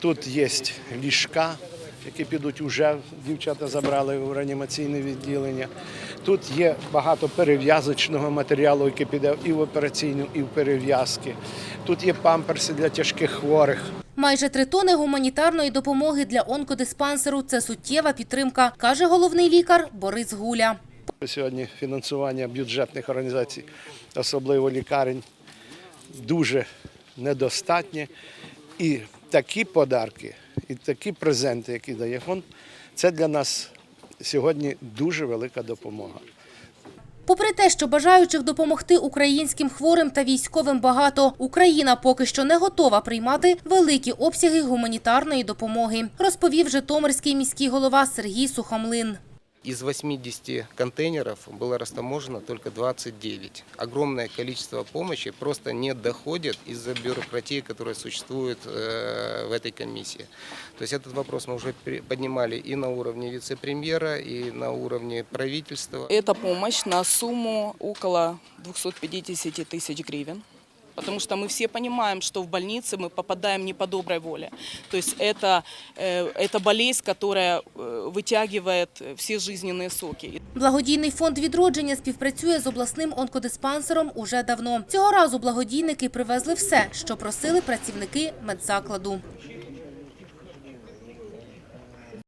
Тут є ліжка, які підуть уже, дівчата забрали в реанімаційне відділення. Тут є багато перев'язочного матеріалу, який піде і в операційну, і в перев'язки. Тут є памперси для тяжких хворих. Майже три тони гуманітарної допомоги для онкодиспансеру – це суттєва підтримка, каже головний лікар Борис Гуля. Сьогодні фінансування бюджетних організацій, особливо лікарень, дуже недостатнє. І такі подарки, і такі презенти, які дає фонд, це для нас сьогодні дуже велика допомога. Попри те, що бажаючих допомогти українським хворим та військовим багато, Україна поки що не готова приймати великі обсяги гуманітарної допомоги, розповів Житомирський міський голова Сергій Сухомлин. Из 80 контейнеров было растаможено только 29. Огромное количество помощи просто не доходит из-за бюрократии, которая существует э, в этой комиссии. То есть этот вопрос мы уже поднимали и на уровне вице-премьера, и на уровне правительства. Это помощь на сумму около 250 тысяч гривен. Потому что мы все понимаем, что в больнице мы попадаем не по доброй воле. То есть это, э, это болезнь, которая э, вытягивает все жизненные соки. Благодійний фонд відродження співпрацює з обласним онкодиспансером уже давно. Цього разу благодійники привезли все, що просили працівники медзакладу.